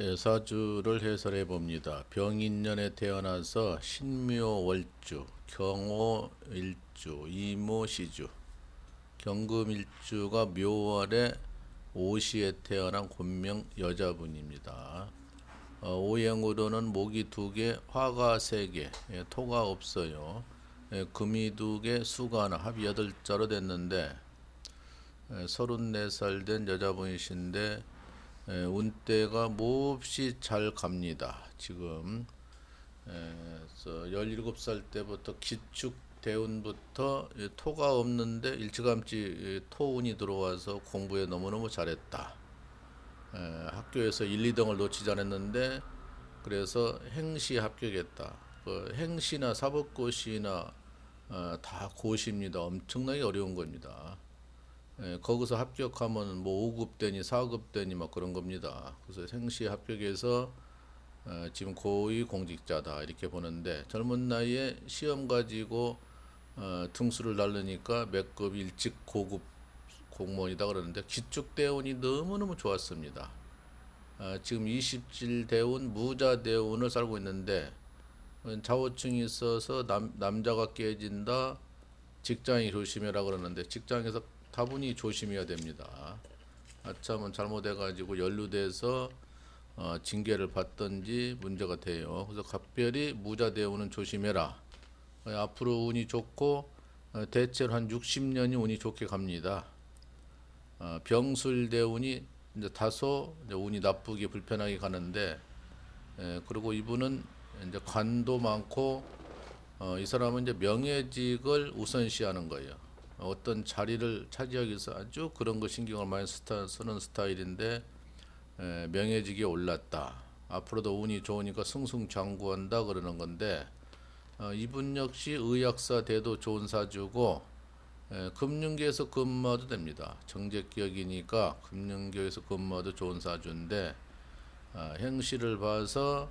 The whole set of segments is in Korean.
예, 사주를 해설해 봅니다. 병인년에 태어나서 신묘월주, 경호일주, 이모시주, 경금일주가 묘월에 오시에 태어난 본명 여자분입니다. 어, 오행으로는 목이 두 개, 화가 세 개, 예, 토가 없어요. 예, 금이 두 개, 수가 하나, 합이 여덟 자로 됐는데 예, 34살 된 여자분이신데 예, 운때가 몹시 잘 갑니다. 지금 에, 그래서 17살 때부터 기축 대운부터 예, 토가 없는데 일찌감치 예, 토운이 들어와서 공부에 너무너무 잘했다. 에, 학교에서 1, 2등을 놓치지 않았는데 그래서 행시 합격했다. 그 행시나 사법고시나 어, 다 고시입니다. 엄청나게 어려운 겁니다. 예, 거기서 합격하면 뭐 5급 되니 4급 되니 막 그런 겁니다. 그래서 생시 합격해서 어, 지금 고위 공직자다 이렇게 보는데 젊은 나이에 시험 가지고 어, 등수를 날르니까 몇 급 일찍 고급 공무원이다 그러는데 기축 대운이 너무너무 좋았습니다. 아, 지금 27 대운 무자 대운을 살고 있는데 어, 좌우층이 있어서 남, 남자가 깨진다 직장이 조심해라 그러는데 직장에서 다분히 조심해야 됩니다. 아참은 잘못해가지고 연루돼서 어, 징계를 받든지 문제가 돼요. 그래서 각별히 무자 대우는 조심해라. 어, 앞으로 운이 좋고 어, 대체로 한 60년이 운이 좋게 갑니다. 어, 병술 대운이 이제 다소 이제 운이 나쁘게 불편하게 가는데 에, 그리고 이분은 이제 관도 많고 어, 이 사람은 이제 명예직을 우선시하는 거예요. 어떤 자리를 차지하기 위해서 아주 그런 거 신경을 많이 스타, 쓰는 스타일인데 에, 명예직에 올랐다. 앞으로도 운이 좋으니까 승승장구한다 그러는 건데 어, 이분 역시 의학사 대도 좋은 사주고 에, 금융계에서 근무해도 됩니다. 정제기업이니까 금융계에서 근무해도 좋은 사주인데 아, 행시를 봐서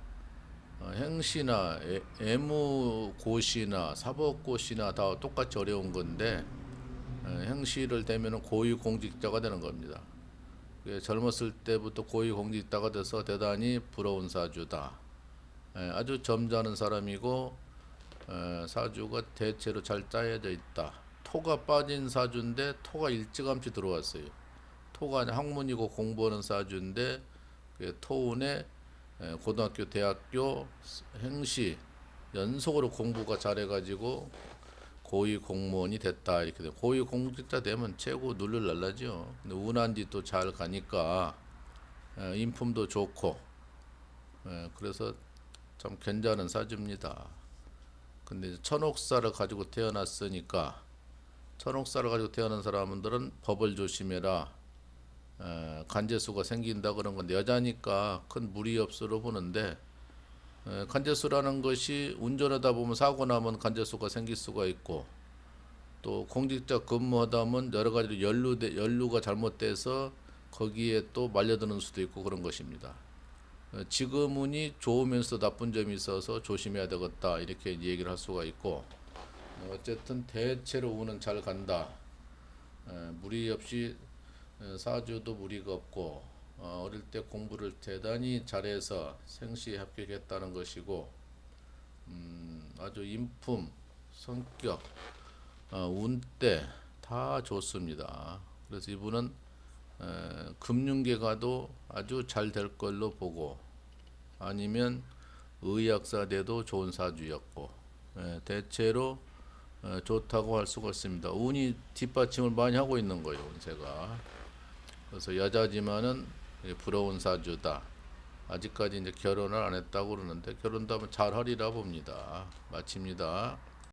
어, 행시나 애- 애무고시나 사법고시나 다 똑같이 어려운 건데 에, 행시를 되면은 고위 공직자가 되는 겁니다. 젊었을 때부터 고위 공직자가 돼서 대단히 부러운 사주다. 에, 아주 점잖은 사람이고 에, 사주가 대체로 잘 짜여져 있다. 토가 빠진 사주인데 토가 일찌감치 들어왔어요. 토가 학문이고 공부하는 사주인데 그 토운에 에, 고등학교, 대학교, 행시 연속으로 공부가 잘해가지고 고위 공무원이 됐다 이렇게 돼. 고위 공직자 되면 최고 눈을 날라죠. 근데 운한지 또 잘 가니까 에, 인품도 좋고 에, 그래서 참 괜찮은 사주입니다. 근데 천옥사를 가지고 태어났으니까 천옥사를 가지고 태어난 사람들은 법을 조심해라. 에, 간제수가 생긴다 그런 건데 여자니까 큰 무리 없으로 보는데 에, 간제수라는 것이 운전하다 보면 사고 나면 간제수가 생길 수가 있고 또 공직자 근무하다 보면 여러 가지로 연루돼 연루가 잘못돼서 거기에 또 말려드는 수도 있고 그런 것입니다. 어, 지금 운이 좋으면서 나쁜 점이 있어서 조심해야 되겠다 이렇게 얘기를 할 수가 있고 어, 어쨌든 대체로 운은 잘 간다. 에, 무리 없이 에, 사주도 무리가 없고 어, 어릴 때 공부를 대단히 잘해서 생시에 합격했다는 것이고 음, 아주 인품, 성격, 어, 운때 다 좋습니다. 그래서 이분은 에, 금융계가도 아주 잘 될 걸로 보고 아니면 의학사대도 좋은 사주였고 에, 대체로 에, 좋다고 할 수가 있습니다. 운이 뒷받침을 많이 하고 있는 거예요, 운세가. 그래서 여자지만은 예, 부러운 사주다. 아직까지 이제 결혼을 안 했다고 그러는데 결혼도 하면 잘 하리라 봅니다. 마칩니다.